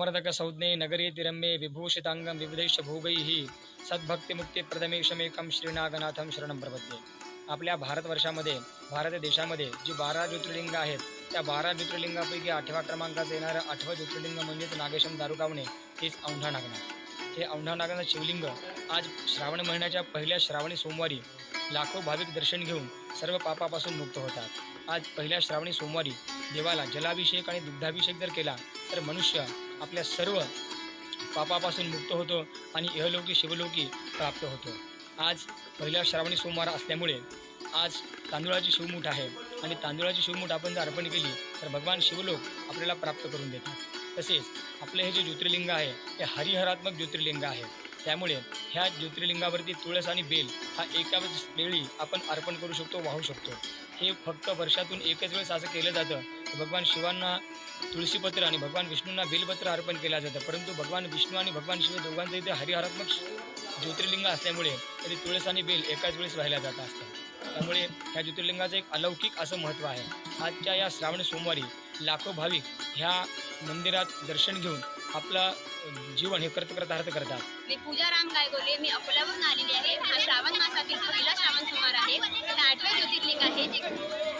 समर्थक संज्ञे नगरी तिरंबे विभूषितांगम विविधैश भोगैः सद्भक्तिमुक्तिप्रथमेशमेकं श्रीनागनाथं शरणं प्रपद्ये। आपल्या भारतवर्षामध्ये भारत देशामध्ये जी बारा ज्योतिर्लिंग आहेत त्या बारा ज्योतिर्लिंगापैकी आठव्या क्रमांकाचं येणारं आठवं ज्योतिर्लिंग म्हणजेच नागेशम दारुकावणे हेच औंढा नागनाथ हे औंढा नागनाथ शिवलिंग आज श्रावण महिन्याच्या पहिल्या श्रावणी सोमवारी लाखो भाविक दर्शन घेऊन सर्व पापापासून मुक्त होतात. आज पहिल्या श्रावणी सोमवारी देवाला जलाभिषेक आणि दुग्धाभिषेक जर केला तर मनुष्य आपल्या सर्व पापापासून मुक्त होतो आणि इहलोकी शिवलोकी प्राप्त होतो. आज पहिल्या श्रावणी सोमवार असल्यामुळे आज तांदुळाची शिवमूठ आहे आणि तांदुळाची शिवमूठ आपण जर अर्पण केली तर भगवान शिवलोक आपल्याला प्राप्त करून देतात. तसेच आपले हे जे ज्योतिर्लिंग आहे हे हरिहरात्मक ज्योतिर्लिंग आहे. त्यामुळे ह्या ज्योतिर्लिंगावरती तुळस आणि बेल हा एकाच वेळी आपण अर्पण करू शकतो वाहू शकतो. हे फक्त वर्षातून एकच वेळेस असं केलं जातं. भगवान शिवांना तुळशीपत्र आणि भगवान विष्णूंना बेलपत्र अर्पण केलं जातं. परंतु भगवान विष्णू आणि भगवान शिव दोघांचं इथे हरिहरात्मक ज्योतिर्लिंग असल्यामुळे तरी तुळस आणि बेल एकाच वेळेस वाहिल्या जात असतं त्यामुळे ह्या ज्योतिर्लिंगाचं एक अलौकिक असं महत्त्व आहे. आजच्या या श्रावण सोमवारी लाखो भाविक ह्या मंदिरात दर्शन घेऊन आपलं जीवन हे कर्तकृतार्थ करतात मी पूजा राम गायगोले मी अकोल्यावरून आलेली आहे हा श्रावण मासातील पहिला श्रावण सोमवार आहे हे आठवे ज्योतिर्लिंग आहे जे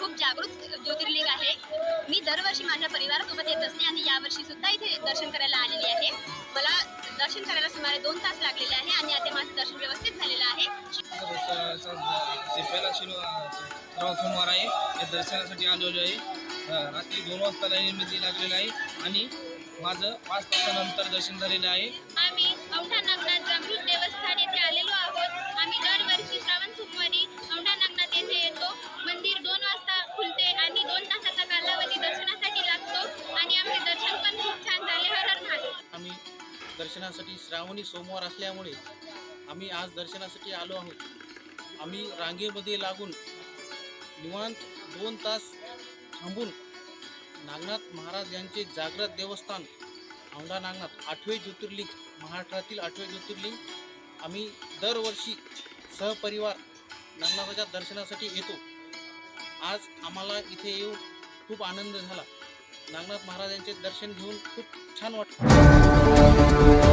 खूप जागृत ज्योतिर्लिंग आहे मी दरवर्षी माझ्या परिवारासोबत येत असते आणि यावर्षी सुद्धा इथे दर्शन करायला आलेली आहे मला दर्शन करायला सुमारे दोन तास लागलेले आहे आणि आता माझं दर्शन व्यवस्थित झालेलं आहे पहिला सोमवार आहे दर्शनासाठी आलेलो आहे रात्री दोन वाजता लाईनमध्ये लागलेलं आहे आणि माझं पाच तासानंतर दर्शन झालेलं आहे. आम्ही औंढा नागनाथ जागृत देवस्थान येथे आलेलो आहोत. आम्ही दरवर्षी श्रावण सोमवारी औंढा नागनाथ येथे येतो. मंदिर दोन वाजता खुलते आणि दोन तासाचा कालावधी दर्शनासाठी लागतो आणि आमचे दर्शन पण खूप छान झाले. हर हर महादेव. आम्ही दर्शनासाठी श्रावणी सोमवार असल्यामुळे आम्ही आज दर्शनासाठी आलो आहोत. आम्ही रांगेमध्ये लागून निवांत दोन तास थांबून नागनाथ महाराज यांचे जागृत देवस्थान औंढा नागनाथ आठवे ज्योतिर्लिंग महाराष्ट्रातील आठवे ज्योतिर्लिंग. आम्ही दरवर्षी सहपरिवार नागनाथाच्या दर्शनासाठी येतो. आज आम्हाला इथे येऊन खूप आनंद झाला. नागनाथ महाराजांचे दर्शन घेऊन खूप छान वाटलं.